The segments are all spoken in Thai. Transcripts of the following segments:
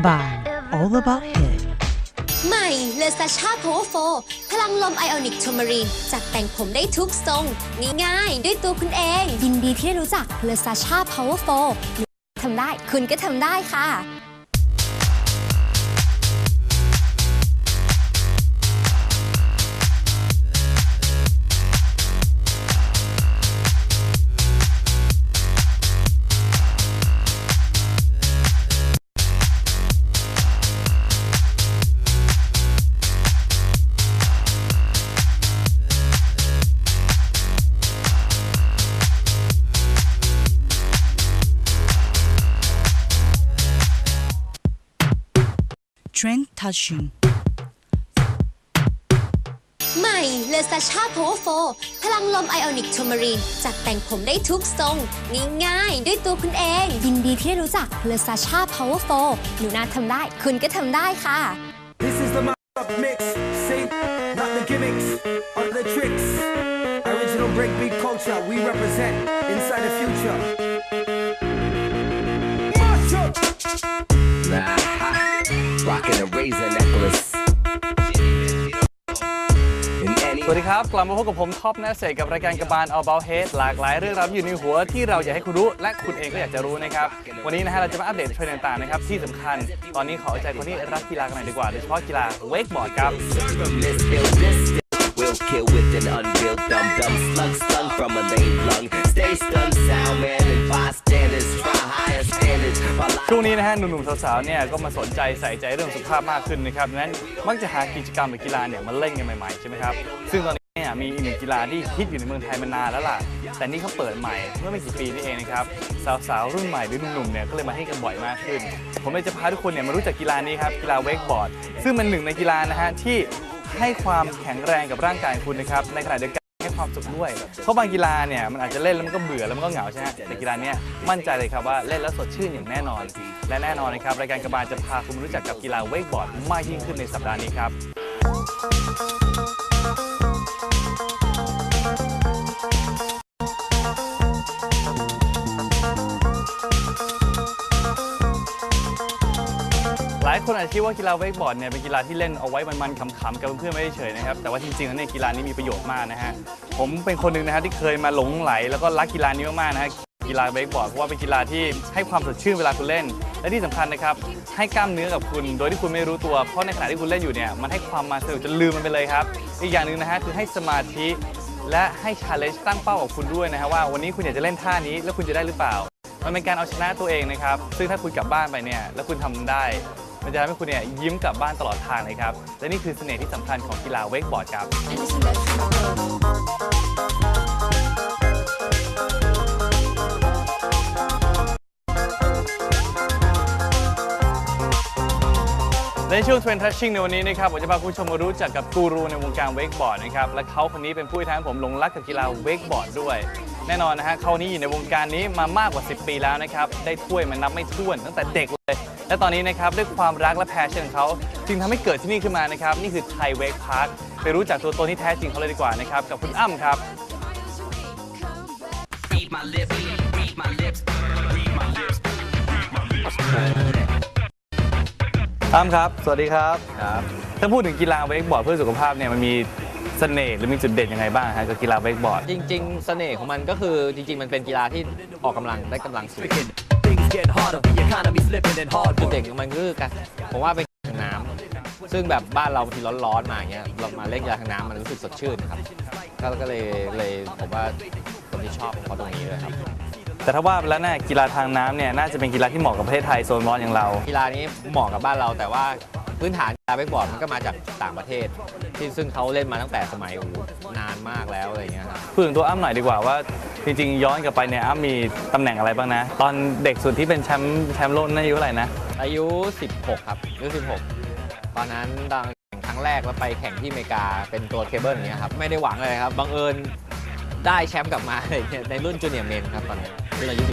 Kaban, all about hit. ใหม่เลซาชาวเวอร์โฟพลังลมไอออนิกโทมารีนจัดแต่งผมได้ทุกทรงง่ายๆด้วยตัวคุณเอง ยินดีที่ได้รู้จักเลซาชาวเวอร์โฟทำได้คุณก็ทำได้ค่ะ Trend touching. ใหม่เลซาชา Power 4พลังลมไอออนิกโทมารีน จัดแต่งผมได้ทุกทรงง่ายๆ ด้วยตัวคุณเอง ยินดีที่ได้รู้จักเลซาชา Power 4หนูนาทำได้ คุณก็ทำได้ค่ะ This is the up mix. See, not the gimmicks or the tricks. Original breakbeat culture. We represent inside the future. March up. Rocking a razor necklace. In any สวัสดีครับ กลับมาพบกับผมท็อปนะเสกกับรายการกระบาล All About Head หลากหลายเรื่องราวที่อยู่ในหัวที่เราอยากให้คุณรู้ และคุณเองก็อยากจะรู้นะครับ วันนี้นะฮะเราจะมาอัปเดตเทรนด์ต่างๆนะครับที่สำคัญ ตอนนี้ขอเอาใจคนที่รักกีฬากันหน่อยดีกว่า โดยเฉพาะกีฬาเวกบอร์ดครับ from this ill distance. We'll kill with an unreal dumb dumb slug slung from a lame lung. Stay stunned, sound man and bystanders. Try ช่วงนี้นะฮะหนุ่มๆสาวๆเนี่ยก็มาสนใจใส่ใจเรื่องสุขภาพมากขึ้นนะครับดังนั้นมักจะหากิจกรรมหรือกีฬาเนี่ยมาเล่นกันใหม่ๆใช่ไหมครับซึ่งตอนนี้เนี่ยมีอีกหนึ่งกีฬาที่ฮิตอยู่ในเมืองไทยมานานแล้วล่ะ แต่นี่เขาเปิดใหม่เมื่อไม่กี่ปีนี่เองนะครับสาวๆรุ่นใหม่หรือหนุ่มๆเนี่ยก็เลยมาให้กันบ่อยมากขึ้น ผมเลยจะพาทุกคนเนี่ยมารู้จักกีฬานี้ครับกีฬาเวกบอร์ดซึ่งเป็นหนึ่งในกีฬานะฮะที่ให้ความแข็งแรงกับร่างกายคุณนะครับในขณะเดียวกัน ให้ความสุขด้วย เพราะบางกีฬาเนี่ยมันอาจจะเล่นแล้วมันก็เบื่อแล้วมันก็เหงาใช่ไหมแต่กีฬาเนี้ยมั่นใจเลยครับว่าเล่นแล้วสดชื่นอย่างแน่นอน และแน่นอนนะครับรายการกระบาลจะพาคุณรู้จักกับกีฬาเวกบอร์ดมากยิ่งขึ้นในสัปดาห์นี้ครับ คนอาจจะคิดว่ากีฬาเวกบอร์ดเนี่ยเป็นกีฬาที่เล่นเอาไว้มันๆขำๆกับเพื่อนๆไม่ได้เฉยนะครับแต่ว่าจริงๆแล้วเนี่ยกีฬานี้มีประโยชน์มากนะฮะผมเป็นคนหนึ่งนะฮะที่เคยมาหลงไหลแล้วก็รักกีฬานี้มากๆนะฮะกีฬาเวกบอร์ดเพราะว่าเป็นกีฬาที่ให้ความสดชื่นเวลาคุณเล่น และที่สำคัญนะครับให้กล้ามเนื้อกับคุณ โดยที่คุณไม่รู้ตัว เพราะในขณะที่คุณเล่นอยู่เนี่ยมันให้ความมาสนุกจนลืมมันไปเลยครับอีกอย่างหนึ่งนะฮะคือให้สมาธิและให้ชาเลนจ์ตั้งเป้ากับคุณด้วยนะฮะว่าวันนี้คุณอยากจะเล่นท่านี้แล้วคุณจะได้หรือเปล่า มันเป็นการเอาชนะตัวเองนะครับซึ่งถ้าคุณกลับบ้านไปเนี่ยแล้วคุณทำได้ มันจะทำให้คุณเนี่ยยิ้มกลับบ้านตลอดทางเลยครับ และนี่คือเสน่ห์ที่สำคัญของกีฬาเวกบอร์ดครับ ในช่วง Trend Touching ในวันนี้นะครับผมจะพาคุณผู้ชมมารู้จักกับกูรูในวงการเวกบอร์ดนะครับและเขาคนนี้เป็นผู้ที่ทำให้ผมหลงรักกับกีฬาเวกบอร์ดด้วย แน่นอนนะฮะเขานี้อยู่ในวงการนี้มามากกว่า 10 ปีแล้วนะครับ ได้ถ้วยมันนับไม่ถ้วนตั้งแต่เด็กเลย และตอนนี้นะครับด้วยความรักและแพชชั่นของเขาจึงทำให้เกิดที่นี่ขึ้นมานะครับ นี่คือไทยเวกพาร์คไปรู้จักตัวตนที่แท้จริงเขาเลยดีกว่านะครับ กับคุณอ้ำครับ read my lips, read my lips, read my lips. อ้ำครับ สวัสดีครับ ครับถ้าพูดถึงกีฬาเวกบอร์ดเพื่อสุขภาพเนี่ยมันมีเสน่ห์หรือมีจุดเด่นยังไงบ้างฮะกับกีฬาเวกบอร์ด จริง ๆ เสน่ห์ของมันก็คือจริง ๆ มันเป็นกีฬาที่ออกกำลังได้กำลังสูง Things get harder. The economy's slipping and hard จุด work. เด่นของมันคือการผมว่าเป็นกีฬาทางน้ำซึ่งแบบบ้านเราบางทีร้อนๆมาอย่างเงี้ยเรามาเล่นกีฬาทางน้ำมันรู้สึกสดชื่นครับก็ก็เลยเลยผมว่าคนที่ชอบเพราะตรงนี้เลยครับ แต่ถ้าว่าไปแล้วเนี่ยกีฬาทางน้ำเนี่ยน่าจะเป็นกีฬาที่เหมาะกับประเทศไทยโซนร้อนอย่างเรา กีฬานี้เหมาะกับบ้านเราแต่ว่าพื้นฐานกีฬาเวกบอร์ดมันก็มาจากต่างประเทศ ที่ซึ่งเขาเล่นมาตั้งแต่สมัยโอ้โหนานมากแล้วอะไรอย่างเงี้ยครับ พูดถึงตัวอ้ำหน่อยดีกว่าว่า จริงๆ ย้อนกลับไปเนี่ยอ้ำมีตำแหน่งอะไรบ้างนะ ตอนเด็กสุดที่เป็นแชมป์แชมป์โลกนั่นอายุเท่าไหร่นะ อายุ 16 ครับอายุ 16 ตอนนั้นตอนแข่งครั้งแรกแล้วไปแข่งที่อเมริกาเป็นตัวเคเบิลอย่างเงี้ยครับ ไม่ได้หวังเลยครับ บังเอิญได้แชมป์กลับมาอะไรอย่างเงี้ยในรุ่นจูเนียร์เมนครับตอนนั้นรุ่นอายุ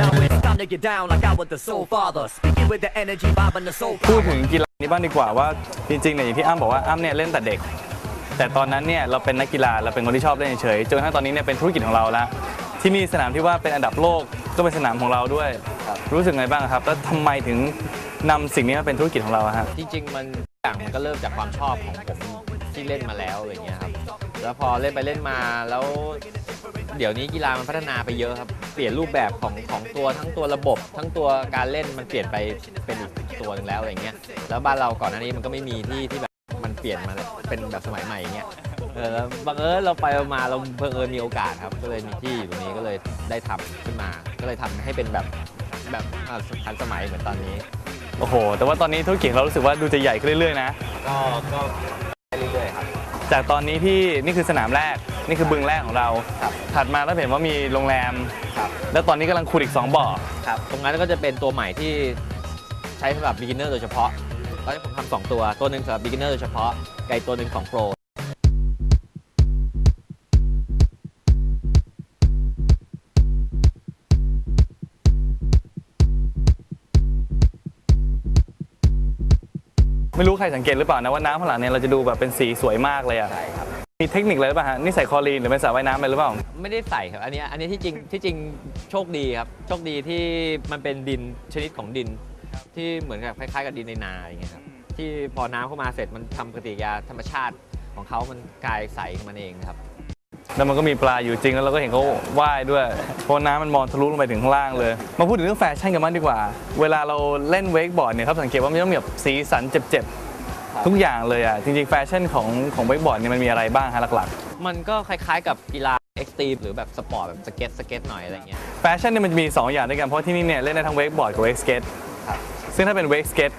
Now it's time to get down like I was the soul father. Speaking with the energy, vibe and the soul พูด power. ถึงกีฬานี้บ้างดีกว่าว่าจริงๆเนี่ยอย่างที่อ้ำบอกว่าอ้ำเนี่ยเล่นแต่เด็ก แต่ตอนนั้นเนี่ยเราเป็นนักกีฬาเราเป็นคนที่ชอบเล่นเฉยๆจนกระทั่งตอนนี้เนี่ยเป็นธุรกิจของเราแล้วที่นี่สนามที่ว่าเป็นอันดับโลกก็เป็นสนามของเราด้วย รู้สึกไงบ้างครับ แล้วทำไมถึงนำสิ่งนี้มาเป็นธุรกิจของเราอะฮะ จริงๆ มันอย่างมันก็เริ่มจากความชอบของผมที่เล่นมาแล้วอะไรเงี้ยครับ แล้วพอเล่นไปเล่นมาแล้ว เดี๋ยวนี้กีฬามันพัฒนาไปเยอะครับ เปลี่ยนรูปแบบของของตัวทั้งตัวระบบ ทั้งตัวการเล่นมันเปลี่ยนไปเป็นอีกตัวหนึงแล้วอะไรเงี้ย แล้วบ้านเราก่อนหน้านี้มันก็ไม่มีที่ที่แบบ ปลี่ยนมาเป็นแบบสมัยใหม่อย่างเงี้ยเออแล้วบังเอิญเราไปมาเราเพิ่งเอิญมีโอกาสครับ ก็เลยมีที่อยู่ตรงนี้ก็เลยได้ทำขึ้นมา ก็เลยทำให้เป็นแบบแบบอ่าทันสมัยเหมือนตอนนี้ โอ้โห แต่ว่าตอนนี้ธุรกิจของเรารู้สึกว่าดูจะใหญ่ขึ้นเรื่อยๆนะ ก็ก็ไปเรื่อยๆครับ จากตอนนี้ที่นี่คือสนามแรก นี่คือบึงแรกของเรา ครับ ถัดมาแล้วเห็นว่ามีโรงแรม ครับ แล้วตอนนี้กำลังขุดอีก 2 บ่อ ครับ ตรงนั้นก็จะเป็นตัวใหม่ที่ใช้สำหรับ beginner โดยเฉพาะ ตอนนี้ผมทำสองตัว ตัวหนึ่งสำหรับ beginner โดยเฉพาะไก่ตัวหนึ่งของ pro ไม่รู้ใครสังเกตหรือเปล่านะว่าน้ำข้างหลังเนี่ยเราจะดูแบบเป็นสีสวยมากเลยอะใช่ครับ มีเทคนิคอะไรหรือเปล่าฮะนี่ใส่คลอรีนหรือเป็นสระว่ายน้ำไปหรือเปล่า ไม่ได้ใส่ครับ อันเนี้ยอันนี้ที่จริงที่จริงโชคดีครับ โชคดีที่มันเป็นดินชนิดของดิน ที่เหมือนกับคล้ายๆกับดินในนาอย่างเงี้ยครับที่พอน้ำเข้ามาเสร็จมันทำปฏิกิริยาธรรมชาติของเขามันกลายใสของมันเองครับ แล้วมันก็มีปลาอยู่จริงแล้วเราก็เห็นเขาว่ายด้วย เพราะน้ำมันมองทะลุลงไปถึงข้างล่างเลย มาพูดถึงเรื่องแฟชั่นกันบ้างดีกว่า เวลาเราเล่นเวกบอร์ดเนี่ยครับสังเกตว่ามันต้องมีแบบสีสันเจ็บๆทุกอย่างเลยอะจริงๆแฟชั่นของของเวกบอร์ดเนี่ยมันมีอะไรบ้างฮะหลักมันก็คล้ายๆกับกีฬาเอ็กซ์ตรีมหรือแบบสปอร์ตแบบสเก็ตสเก็ตหน่อยอะไรเงี้ย ๆแฟชั่นเนี่ยมันจะมี2อย่างด้วยกันเพราะที่นี่เนี่ยเล่นได้ทั้งเวกบอร์ดกับเวกสเก็ตครับ ซึ่งถ้าเป็นเวกสเก็ต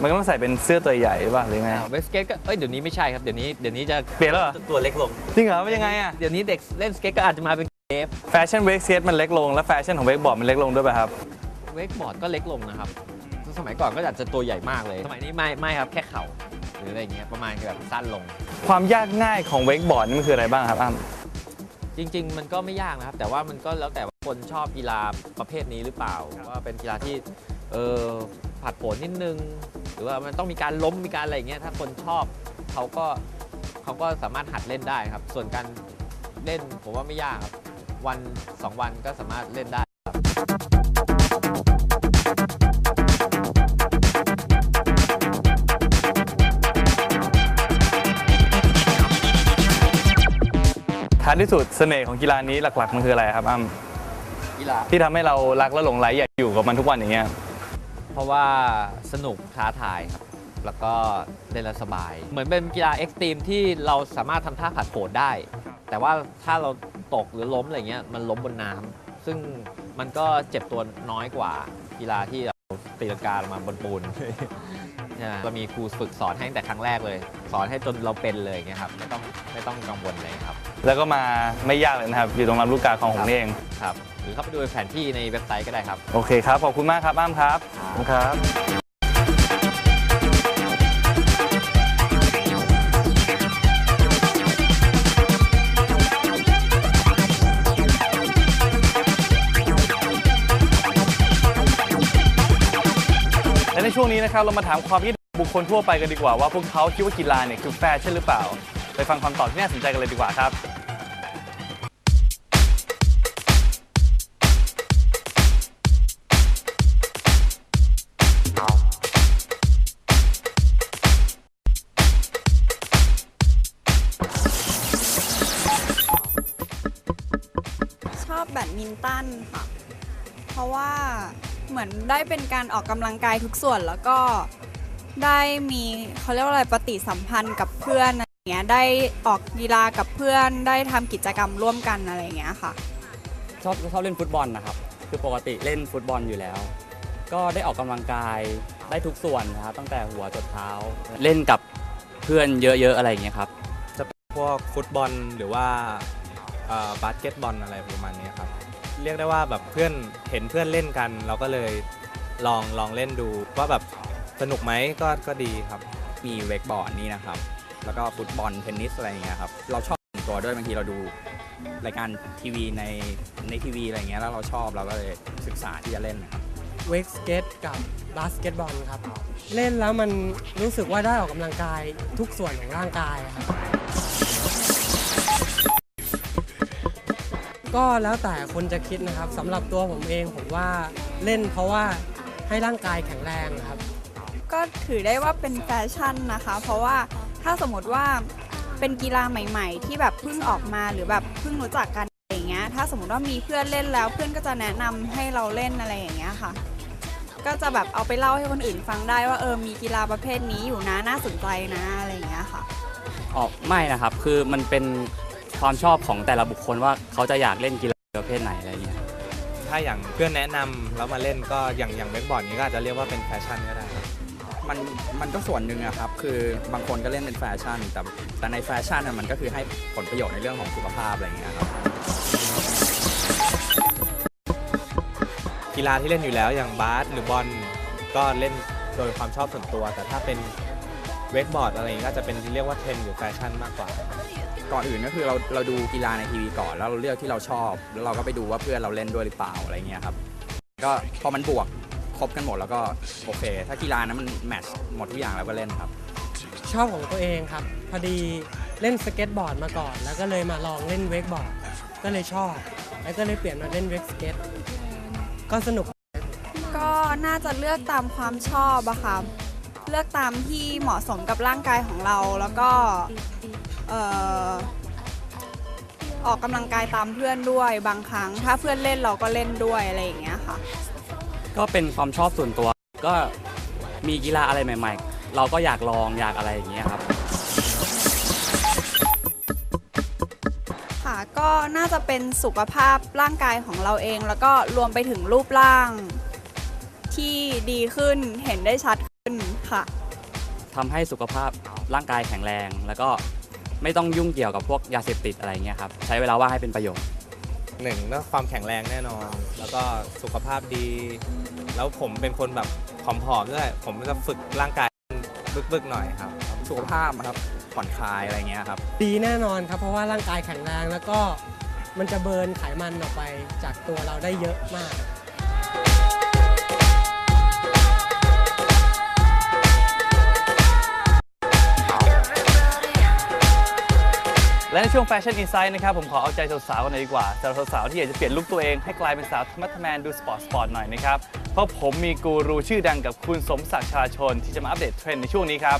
มันก็ต้องใส่เป็นเสื้อตัวใหญ่หรือเปล่าหรือไง เวสเกตก็เอ้ยเดี๋ยวนี้ไม่ใช่ครับเดี๋ยวนี้เดี๋ยวนี้จะเปลี่ยนแล้วเหรอ ตัวเล็กลง จริงเหรอเป็นยังไงอะ เดี๋ยวนี้เด็กเล่นสเก็ตก็อาจจะมาเป็นเกฟแฟชั่นเวกสเก็ตมันเล็กลง แล้วแฟชั่นของเวกบอร์ดมันเล็กลงด้วยป่ะครับ เวกบอร์ดก็เล็กลงนะครับ สมัยก่อนก็อาจจะตัวใหญ่มากเลย สมัยนี้ไม่ไม่ครับแค่เข่าหรืออะไรอย่างเงี้ยประมาณแบบสั้นลง ความยากง่ายของเวกบอร์ดนี่มันคืออะไรบ้างครับอ้ำจริง ๆ มันก็ไม่ยากนะครับ แต่ว่ามันก็แล้วแต่ว่าคนชอบกีฬาประเภทนี้หรือเปล่าว่าเป็นกีฬาที่ เออผัดโผนนิดนึง หรือว่ามันต้องมีการล้มมีการอะไรอย่างเงี้ยถ้าคนชอบเขาก็เขาก็สามารถหัดเล่นได้ครับ ส่วนการเล่นผมว่าไม่ยากครับวันสองวันก็สามารถเล่นได้ท้ายที่สุดเสน่ห์ของกีฬานี้หลักๆมันคืออะไรครับอ้ำกีฬาที่ทำให้เรารักและหลงไหลอยากอยู่กับมันทุกวันอย่างเงี้ย เพราะว่าสนุกท้าทายครับ แล้วก็เล่นแล้วสบาย เหมือนเป็นกีฬาเอ็กซ์ตรีมที่เราสามารถทำท่าผัดโผนได้ แต่ว่าถ้าเราตกหรือล้มอะไรเงี้ยมันล้มบนน้ำซึ่งมันก็เจ็บตัวน้อยกว่ากีฬาที่เราตีลังกาลงมาบนปูนใช่ไหมเรามีครูฝึกสอนให้ตั้งแต่ครั้งแรกเลย สอนให้จนเราเป็นเลยอย่างเงี้ยครับไม่ต้องไม่ต้องกังวลเลยครับ แล้วก็มาไม่ยากเลยนะครับ อยู่ตรงลำลูกกาของผมนี่เองครับ หรือเข้าไปดูแผนที่ในเว็บไซต์ก็ได้ครับ โอเคครับ ขอบคุณมากครับอ้ำครับครับและในช่วงนี้นะครับเรามาถามความคิดบุคคลทั่วไปกันดีกว่าว่าพวกเขาคิดว่ากีฬาเนี่ยคือแฟชั่นหรือเปล่า ไปฟังคำตอบที่น่าสนใจกันเลยดีกว่าครับ ตันค่ะ เพราะว่าเหมือนได้เป็นการออกกำลังกายทุกส่วนแล้วก็ได้มีเขาเรียกว่าอะไรปฏิสัมพันธ์กับเพื่อนอะไรอย่างเงี้ยได้ออกกีฬากับเพื่อนได้ทำกิจกรรมร่วมกันอะไรอย่างเงี้ยค่ะ ชอบชอบเล่นฟุตบอลนะครับ คือปกติเล่นฟุตบอลอยู่แล้ว ก็ได้ออกกำลังกายได้ทุกส่วนนะครับตั้งแต่หัวจดเท้า เล่นกับเพื่อนเยอะๆอะไรอย่างเงี้ยครับ พวกฟุตบอลหรือว่า เอ่อบาสเกตบอลอะไรประมาณนี้ครับ เรียกได้ว่าแบบเพื่อนเห็นเพื่อนเล่นกัน เราก็เลยลองลองเล่นดูว่าแบบสนุกไหมก็ก็ดีครับ มีเวกบอร์ดนี่นะครับ แล้วก็ฟุตบอลเทนนิสอะไรอย่างเงี้ยครับ เราชอบส่วนตัวด้วยบางทีเราดูรายการทีวีในในทีวีอะไรอย่างเงี้ยแล้วเราชอบเราก็เลยศึกษาที่จะเล่นนะครับ เวกสเก็ตกับบาสเกตบอลครับ เล่นแล้วมันรู้สึกว่าได้ออกกำลังกายทุกส่วนของร่างกายครับ ก็แล้วแต่คนจะคิดนะครับสำหรับตัวผมเองผมว่าเล่นเพราะว่าให้ร่างกายแข็งแรงครับ ก็ถือได้ว่าเป็นแฟชั่นนะคะ เพราะว่าถ้าสมมติว่าเป็นกีฬาใหม่ ๆ ที่แบบเพิ่งออกมาหรือแบบเพิ่งรู้จักกันอะไรอย่างเงี้ย ถ้าสมมติว่ามีเพื่อนเล่นแล้วเพื่อนก็จะแนะนำให้เราเล่นอะไรอย่างเงี้ยค่ะ ก็จะแบบเอาไปเล่าให้คนอื่นฟังได้ว่าเออมีกีฬาประเภทนี้อยู่นะน่าสนใจนะอะไรอย่างเงี้ยค่ะ ออกไม่นะครับ คือมันเป็น ความชอบของแต่ละบุคคลว่าเขาจะอยากเล่นกีฬาประเภทไหนอะไรเงี้ยถ้าอย่างเพื่อนแนะนำแล้วมาเล่นก็อย่างอย่างเบสบอร์ดนี้ก็อาจจะเรียกว่าเป็นแฟชั่นก็ได้ครับมันมันก็ส่วนหนึ่งอะครับ คือบางคนก็เล่นเป็นแฟชั่น แต่แต่ในแฟชั่นอะมันก็คือให้ผลประโยชน์ในเรื่องของสุขภาพอะไรอย่างเงี้ยครับ กีฬาที่เล่นอยู่แล้วอย่างบาสหรือบอลก็เล่นโดยความชอบส่วนตัว แต่ถ้าเป็นเวกบอร์ดอะไรอย่างงี้ก็จะเป็นเรียกว่าเทรนด์หรือแฟชั่นมากกว่า ก่อนอื่นก็คือเราเราดูกีฬาในทีวีก่อน แล้วเราเลือกที่เราชอบ แล้วเราก็ไปดูว่าเพื่อนเราเล่นด้วยหรือเปล่าอะไรเงี้ยครับก็พอมันบวกครบกันหมดแล้วก็โอเค ถ้ากีฬานั้นมันแมทช์หมดทุกอย่างแล้วก็เล่นครับ ชอบของตัวเองครับ พอดีเล่นสเก็ตบอร์ดมาก่อน แล้วก็เลยมาลองเล่นเวกบอร์ดก็เลยชอบ แล้วก็เลยเปลี่ยนมาเล่นเวกสเก็ตก็สนุก ก็น่าจะเลือกตามความชอบอะค่ะเลือกตามที่เหมาะสมกับร่างกายของเราแล้วก็เอ่อ ออกกำลังกายตามเพื่อนด้วยบางครั้ง ถ้าเพื่อนเล่นเราก็เล่นด้วยอะไรอย่างเงี้ยค่ะ ก็เป็นความชอบส่วนตัว ก็มีกีฬาอะไรใหม่ ๆ เราก็อยากลองอยากอะไรอย่างเงี้ยครับ ค่ะก็น่าจะเป็นสุขภาพร่างกายของเราเอง แล้วก็รวมไปถึงรูปร่าง ที่ดีขึ้นเห็นได้ชัดขึ้นค่ะทำให้สุขภาพร่างกายแข็งแรง แล้วก็ ไม่ต้องยุ่งเกี่ยวกับพวกยาเสพติดอะไรเงี้ยครับใช้เวลาว่างให้เป็นประโยชน์ หนึ่งเรื่องความแข็งแรงแน่นอน แล้วก็สุขภาพดี แล้วผมเป็นคนแบบผอมๆด้วยผมจะฝึกร่างกายบึกๆหน่อยครับ สุขภาพครับผ่อนคลายอะไรเงี้ยครับ ดีแน่นอนครับ เพราะว่าร่างกายแข็งแรงแล้วก็มันจะเบิร์นไขมันออกไปจากตัวเราได้เยอะมาก และในช่วงแฟชั่นอินไซด์นะครับผมขอเอาใจสาวๆกันหน่อยดีกว่าสำหรับสาวๆที่อยากจะเปลี่ยนลุคตัวเองให้กลายเป็นสาวธรรมะทแมนดูสปอร์ตสปอร์ตหน่อยนะครับเพราะผมมีกูรูชื่อดังกับคุณสมศักดิ์ชาชน ที่จะมาอัปเดตเทรนด์ในช่วงนี้ครับ